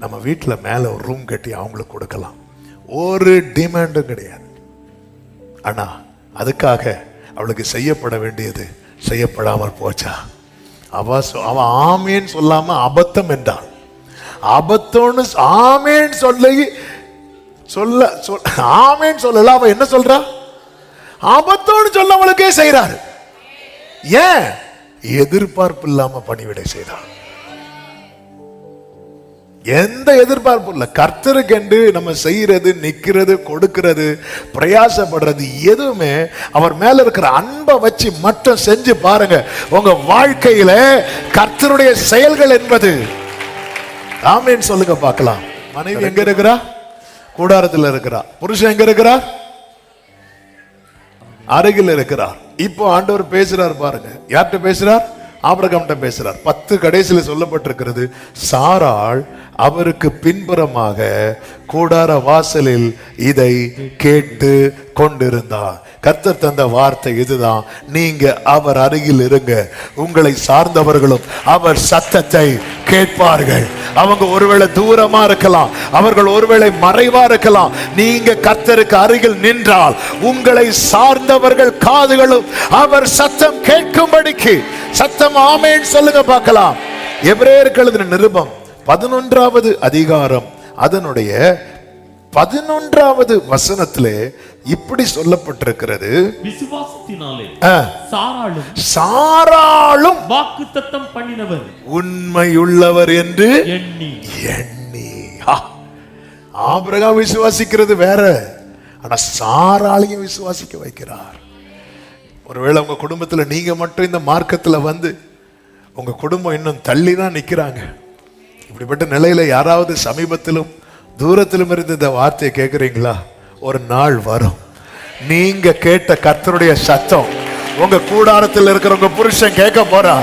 நம்ம வீட்டில் மேலே ஒரு ரூம் கட்டி அவங்களுக்கு கொடுக்கலாம். ஒரு டிமாண்டும் கிடையாது. ஆனால் அதுக்காக அவளுக்கு செய்யப்பட வேண்டியது செய்யப்படாமல் போச்சா? அவ சொ- ஆமேன்னு சொல்லாமல் அபத்தம் என்றான் அபத்தம்னு ஆமேன்னு சொல்லி சொல்ல சொல் ஆமேன்னு சொல்லல அவன் என்ன சொல்றா? அபத்தம்னு சொல்ல அவளுக்கே செய்றாரு. ஏன்? எதிர்பார்ப்பு இல்லாமல் பணிவிடை செய்தான் எந்த எதிர்பார்ப்பும் இல்லை. கர்த்தருக்கென்று நம்ம செய்யறது நிக்கிறது கொடுக்கிறது பிரயாசப்படுறது எதுவுமே அவர் மேல இருக்கிற அன்பை வச்சு மட்டும் செஞ்சு பாருங்க. உங்க வாழ்க்கையில கர்த்தருடைய செயல்கள் என்பது. ஆமேன்னு சொல்லுங்க பார்க்கலாம். மனைவி எங்க இருக்கிறா? கூடாரத்தில் இருக்கிறா. புருஷன் எங்க இருக்கிறா? அருகில் இருக்கிறார் இப்போ ஆண்டவர் பேசுறார் பாருங்க. யார்கிட்ட பேசுறார்? ஆபிரகாம்கிட்ட பேசுறார். பத்து கடைசியில் சொல்லப்பட்டிருக்கிறது சாராள் அவருக்கு பின்புறமாக கூடார வாசலில் இதை கேட்டு கொண்டிருந்தார் கர்த்தர் தந்த வார்த்தை இதுதான். நீங்க அவர் அருகில் இருங்க. உங்களை சார்ந்தவர்களும் அவர் சத்தத்தை கேட்பார்கள். அவங்க ஒருவேளை தூரமா இருக்கலாம். அவர்கள் ஒருவேளை மறைவா இருக்கலாம். நீங்க கர்த்தருக்கு அருகில் நின்றால் உங்களை சார்ந்தவர்கள் காதுகளும் அவர் சத்தம் கேட்கும்படிக்கு. சத்தம் ஆமேன்னு சொல்லுங்க பார்க்கலாம். எவரே இருக்கிறது நிருபம். பதினொன்றாவது அதிகாரம் அதனுடைய பதினொன்றாவது வசனத்திலே இப்படி சொல்லப்பட்டிருக்கிறது. விசுவாசத்தினாலே சாராளும் சாராளும் வாக்குத்தத்தம் பண்ணினவர். உண்மையுள்ளவர் என்று எண்ணி. எண்ணி. ஆபிரகாம் விசுவாசிக்கிறது வேற. ஆனா சாராளையும் விசுவாசிக்க வைக்கிறார். ஒருவேளை உங்க குடும்பத்துல நீங்க மட்டும் இந்த மார்க்கத்துல வந்து உங்க குடும்பம் இன்னும் தள்ளி தான் நிக்கிறாங்க. இப்படிப்பட்ட நிலையில யாராவது சமீபத்திலும் தூரத்திலும் இருந்து இந்த வார்த்தையை கேட்குறீங்களா? ஒரு நாள் வரும். நீங்க கேட்ட கர்த்தருடைய சத்தம் உங்க கூடாரத்தில் இருக்கிற உங்க புருஷன் கேட்க போறா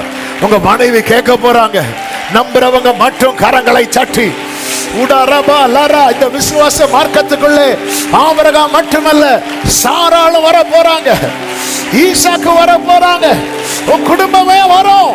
உங்க மனைவி கேட்க போறாங்க. நம்புறவங்க மட்டும் கரங்களை சட்டி உடரபா லரா. இந்த விசுவாச மார்க்கத்துக்குள்ளே ஆமரகா மட்டுமல்ல சாராளும் வர போறாங்க ஈசாக்கு வர போறாங்க உன் குடும்பமே வரும்.